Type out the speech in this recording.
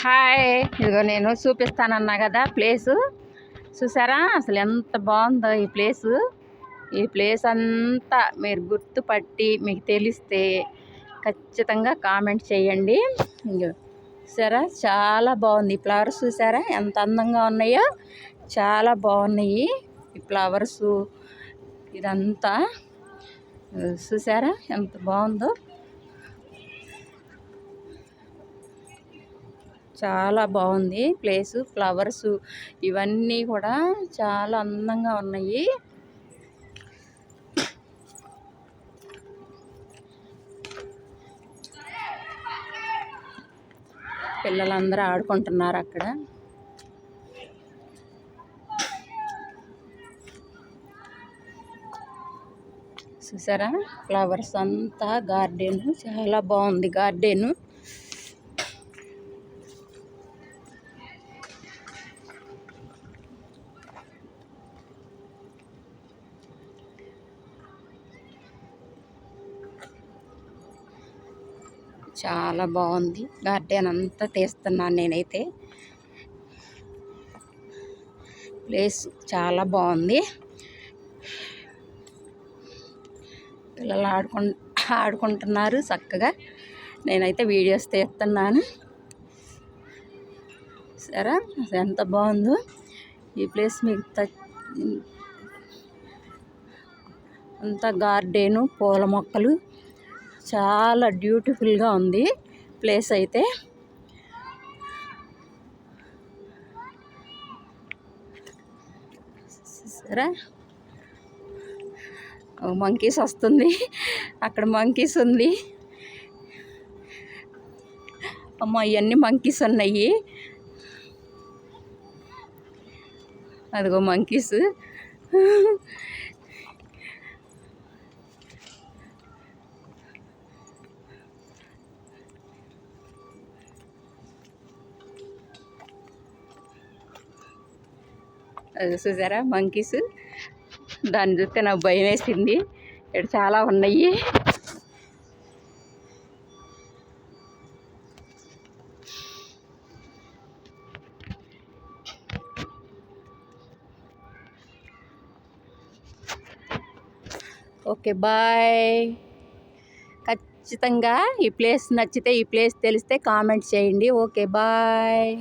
Hi. ఇదిగో నేను చూపిస్తానన్నా కదా ప్లేసు. చూసారా? అసలు ఎంత బాగుందో ఈ ప్లేసు. ఈ ప్లేస్ అంతా మీరు గుర్తుపట్టి మీకు తెలిస్తే ఖచ్చితంగా కామెంట్ చేయండి. చూసారా? చాలా బాగుంది. ఈ ఫ్లవర్స్ చూసారా? ఎంత అందంగా ఉన్నాయో. చాలా బాగున్నాయి ఈ ఫ్లవర్స్. ఇదంతా. చూసారా? ఎంత బాగుందో. చాలా బాగుంది. ప్లేసు ఫ్లవర్స్ ఇవన్నీ కూడా చాలా అందంగా ఉన్నాయి. పిల్లలందరూ ఆడుకుంటున్నారు అక్కడ. చూసారా? ఫ్లవర్స్ అంతా గార్డెన్. చాలా బాగుంది గార్డెన్. చాలా బాగుంది. గార్డెన్ అంతా తీస్తున్నాను నేనైతే. ప్లేస్ చాలా బాగుంది. పిల్లలు ఆడుకు ఆడుకుంటున్నారు చక్కగా. నేనైతే వీడియోస్ తీస్తున్నాను. సరే ఎంత బాగుందో ఈ ప్లేస్ మీకు అంతా గార్డెను పూల మొక్కలు చాలా బ్యూటిఫుల్గా ఉంది ప్లేస్ అయితే. సరే. మంకీస్ వస్తుంది. అక్కడ మంకీస్ ఉంది. అమ్మ ఇవన్నీ మంకీస్ ఉన్నాయి అదిగో మంకీస్. చూసారా? మంకీస్ దాన్ని చూస్తే నాకు భయం వేసింది. ఇక్కడ చాలా ఉన్నాయి. Okay bye. ఖచ్చితంగా ఈ ప్లేస్ నచ్చితే ఈ ప్లేస్ తెలిస్తే కామెంట్ చేయండి. Okay bye.